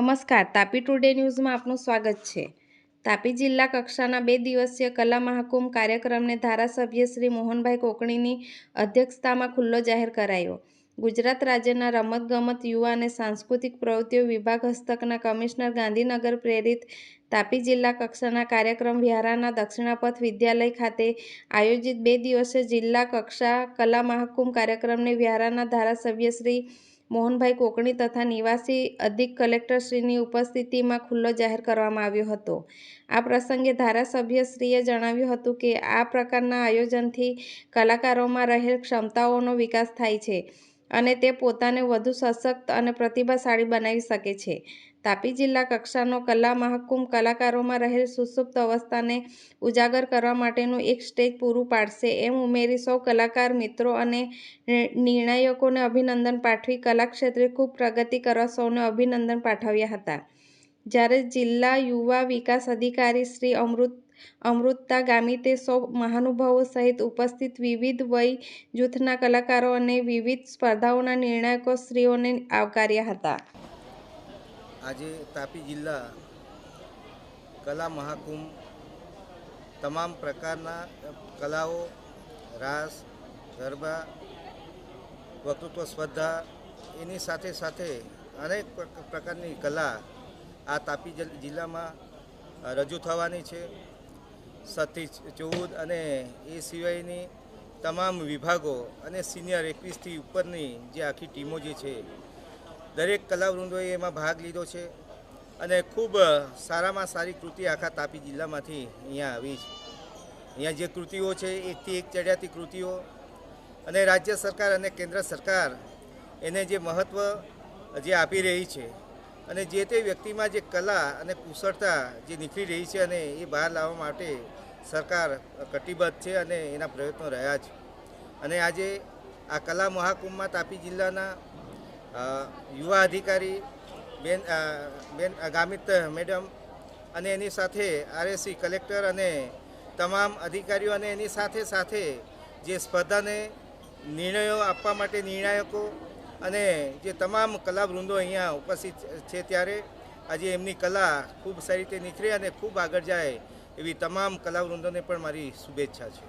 નમસ્કાર, તાપી ટુડે ન્યૂઝમાં આપનું સ્વાગત છે. તાપી જિલ્લા કક્ષાના બે દિવસીય કલા મહાકુંભ કાર્યક્રમને ધારાસભ્ય શ્રી મોહનભાઈ કોકણીની અધ્યક્ષતામાં ખુલ્લો જાહેર કરાયો. ગુજરાત રાજ્યના રમતગમત યુવા અને સાંસ્કૃતિક પ્રવૃત્તિઓ વિભાગ હસ્તકના કમિશનર ગાંધીનગર પ્રેરિત તાપી જિલ્લા કક્ષાના કાર્યક્રમ વ્યારાના દક્ષિણાપથ વિદ્યાલય ખાતે આયોજિત બે દિવસીય જિલ્લા કક્ષા કલા મહાકુંભ કાર્યક્રમને વ્યારાના ધારાસભ્ય શ્રી મોહનભાઈ કોકણી તથા નિવાસી અધિક કલેક્ટરશ્રીની ઉપસ્થિતિમાં ખુલ્લો જાહેર કરવામાં આવ્યો હતો. આ પ્રસંગે ધારાસભ્યશ્રીએ જણાવ્યું હતું કે આ પ્રકારના આયોજનથી કલાકારોમાં રહેલ ક્ષમતાઓનો વિકાસ થાય છે. અને તે પોતાને વધુ સશક્ત અને પ્રતિભાશાળી બનાવી શકે છે. તાપી જિલ્લા કક્ષાનો કલા મહાકુંભ કલાકારોમાં રહેલ સુષુપ્ત અવસ્થાને ઉજાગર કરવા માટેનું એક સ્ટેજ પૂરું પાડશે એમ ઉમેરી સૌ કલાકાર, મિત્રો અને નિર્ણાયકોને અભિનંદન પાઠવી કલા ક્ષેત્રે ખૂબ પ્રગતિ કરવા સૌને અભિનંદન પાઠવ્યા હતા. જ્યારે જિલ્લા યુવા વિકાસ અધિકારી શ્રી અમૃત અમૃતતા ગામિતે સૌ મહાનુભાવો સહિત ઉપસ્થિત વિવિધ વય જૂથના કલાકારો અને વિવિધ સ્પર્ધાઓના નિર્ણાયકો શ્રીઓને આવકાર્યા હતા. આજે તાપી જિલ્લા કલા મહાકુંભ તમામ પ્રકારના કલાઓ, રાસ, ગરબા, વક્તૃત્વ સ્પર્ધા, એની સાથે સાથે અનેક પ્રકારની કલા આ તાપી જિલ- જિલ્લામાં રજૂ થવાની છે. સતથી ચૌદ અને એ સિવાયની તમામ વિભાગો અને સિનિયર એકવીસથી ઉપરની જે આખી ટીમો જે છે, દરેક કલાવૃંદોએ એમાં ભાગ લીધો છે અને ખૂબ સારામાં સારી કૃતિ આખા તાપી જિલ્લામાંથી અહીંયા આવી છે. અહીંયા જે કૃતિઓ છે, એકથી એક ચડિયાતી કૃતિઓ અને રાજ્ય સરકાર અને કેન્દ્ર સરકાર એને જે મહત્ત્વ જે આપી રહી છે અને જે તે વ્યક્તિમાં જે કલા અને કુશળતા જે નીકળી રહી છે અને એ બહાર લાવવા માટે સરકાર કટિબદ્ધ છે અને એના પ્રયત્નો રહ્યા છે. અને આજે આ કલા મહાકુંભમાં તાપી જિલ્લાના યુવા અધિકારી બેન બેન ગામિત મેડમ અને એની સાથે આરએસી કલેક્ટર અને તમામ અધિકારીઓ અને એની સાથે સાથે જે સ્પર્ધાને નિર્ણયો આપવા માટે નિર્ણાયકો અને જે તમામ કલાવૃંદો અહીંયા ઉપસ્થિત છે ત્યારે આજે એમની કલા ખૂબ સારી રીતે નીકળે અને ખૂબ આગળ જાય એવી તમામ કલાવૃંદોને પણ મારી શુભેચ્છા છે.